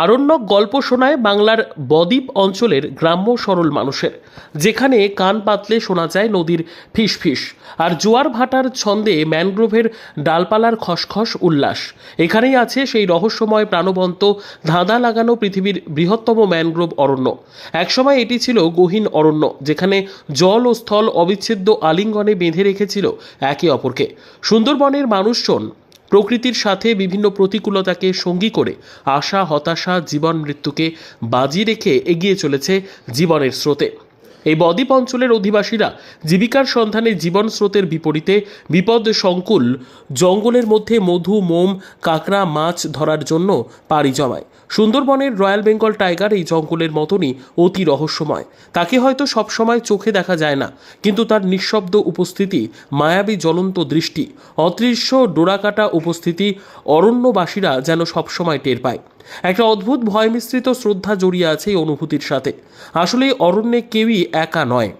আরণ্যক গল্প শোনায় বাংলার বদ্বীপ অঞ্চলের গ্রাম্য সরল মানুষের। যেখানে কান পাতলে শোনা যায় নদীর ফিসফিস আর জোয়ার ভাটার ছন্দে ম্যানগ্রোভের ডালপালার খসখস উল্লাস। এখানেই আছে সেই রহস্যময় প্রাণবন্ত, ধাঁধা লাগানো পৃথিবীর বৃহত্তম ম্যানগ্রোভ অরণ্য। একসময় এটি ছিল গহীন অরণ্য, যেখানে জল ও স্থল অবিচ্ছেদ্য আলিঙ্গনে বেঁধে রেখেছিল একে অপরকে। সুন্দরবনের মানুষজন প্রকৃতির সাথে বিভিন্ন প্রতিকূলতাকে সঙ্গী করে আশা, হতাশা, জীবন মৃত্যুকে বাজি রেখে এগিয়ে চলেছে জীবনের স্রোতে। এই বদ্বীপ অঞ্চলের অধিবাসীরা জীবিকার সন্ধানে জীবন স্রোতের বিপরীতে বিপদ সংকুল জঙ্গলের মধ্যে মধু, মোম, কাঁকড়া, মাছ ধরার জন্য পাড়ি জমায়। সুন্দরবনের রয়্যাল বেঙ্গল টাইগার এই জঙ্গলের মতনই অতি রহস্যময়। তাকে হয়তো সবসময় চোখে দেখা যায় না, কিন্তু তার নিঃশব্দ উপস্থিতি, মায়াবী জ্বলন্ত দৃষ্টি, অদৃশ্য ডোরাকাটা উপস্থিতি অরণ্যবাসীরা যেন সবসময় টের পায়। একটা অদ্ভুত ভয় মিশ্রিত শ্রদ্ধা জড়িয়ে আছে এই অনুভূতির সাথে। আসলে অরণ্যে কেউই একা নয়।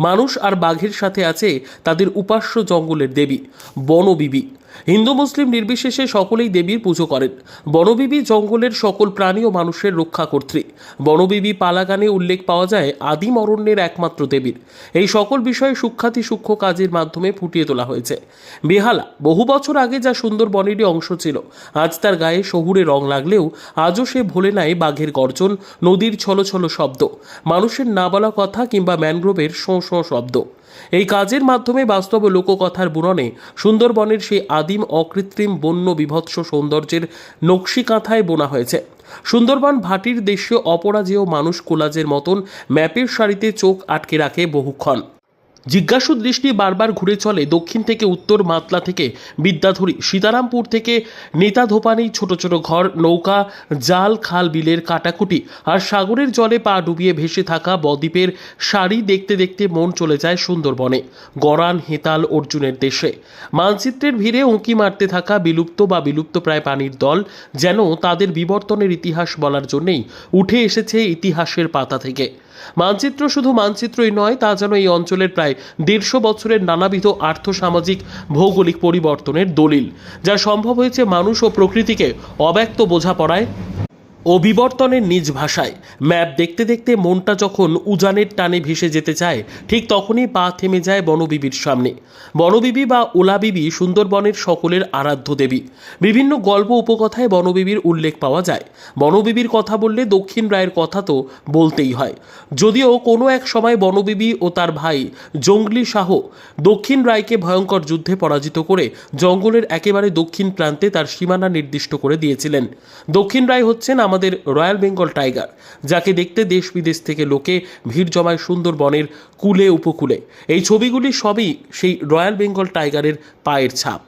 মানুষ আর বাঘের সাথে আছে তাদের উপাস্য জঙ্গলের দেবী বনবিবি। হিন্দু মুসলিম নির্বিশেষে সকলেই দেবীর পুজো করেন। বনবিবি জঙ্গলের সকল প্রাণী ও মানুষের রক্ষা কর্ত্রী। বনবিবি পালাগানে উল্লেখ পাওয়া যায় আদিম অরণ্যের একমাত্র দেবীর। এই সকল বিষয়ে সুখ্যাতি সূক্ষ্ম কাজের মাধ্যমে ফুটিয়ে তোলা হয়েছে। বেহালা, বহু বছর আগে যা সুন্দরবনেরই অংশ ছিল, আজ তার গায়ে শহুরে রং লাগলেও আজও সে ভোলে নাই বাঘের গর্জন, নদীর ছলো ছলো শব্দ, মানুষের না বলা কথা কিংবা ম্যানগ্রোভের শোঁ শোঁ শব্দ। এই কাজের মাধ্যমে বাস্তব লোককথার বুননে সুন্দরবনের সেই আদিম অকৃত্রিম বন্য বিভৎস সৌন্দর্যের নকশি কাঁথায় বোনা হয়েছে। সুন্দরবন ভাটির দেশীয় অপরাজেয় মানুষ কোলাজের মতন ম্যাপের সারিতে চোখ আটকে রাখে বহুক্ষণ। জিজ্ঞাসু দৃষ্টি বারবার ঘুরে চলে দক্ষিণ থেকে উত্তর মাতলা থেকে বিদ্যাধরী সীতারামপুর থেকে নেতা ধোপানি, ছোট ছোট ঘর, নৌকা, জাল, খাল বিলের কাটাকুটি আর সাগরের জলে পা ডুবিয়ে ভেসে থাকা বদ্বীপের শাড়ি দেখতে দেখতে মন চলে যায় সুন্দরবনে। গরান হেতাল অর্জুনের দেশে। মানচিত্রের ভিড়ে উঁকি মারতে থাকা বিলুপ্ত বা বিলুপ্ত প্রায় প্রাণীর দল যেন তাদের বিবর্তনের ইতিহাস বলার জন্যেই উঠে এসেছে ইতিহাসের পাতা থেকে। মানচিত্র শুধু মানচিত্রই নয়, তা যেন এই অঞ্চলের প্রায় দেড়শো বছরের নানাবিধ আর্থসামাজিক ভৌগোলিক পরিবর্তনের দলিল, যা সম্ভব হয়েছে মানুষ ও প্রকৃতিকে অব্যক্ত বোঝাপড়ায় ও বিবর্তনের নিজ ভাষায়। ম্যাপ দেখতে দেখতে মনটা যখন উজানের টানে ভেসে যেতে চায়, ঠিক তখনই পা থেমে যায় বনবিবির সামনে। বনবিবি বা ওলাবিবি সুন্দরবনের সকলের আরাধ্য দেবী। বিভিন্ন গল্প উপকথায় বনবিবির উল্লেখ পাওয়া যায়। বনবিবির কথা বললে দক্ষিণ রায়ের কথা তো বলতেই হয়। যদিও কোনো এক সময় বনবিবি ও তার ভাই জঙ্গলি শাহ দক্ষিণ রায়কে ভয়ঙ্কর যুদ্ধে পরাজিত করে জঙ্গলের একেবারে দক্ষিণ প্রান্তে তার সীমানা নির্দিষ্ট করে দিয়েছিলেন। দক্ষিণ রায় হচ্ছেন আমাদের রয়্যাল বেঙ্গল টাইগার, যাকে দেখতে দেশ বিদেশ থেকে লোকে ভিড় জমায় সুন্দরবনের কুলে, উপকূলে। এই ছবিগুলি সবই সেই রয়্যাল বেঙ্গল টাইগারের পায়ের ছাপ।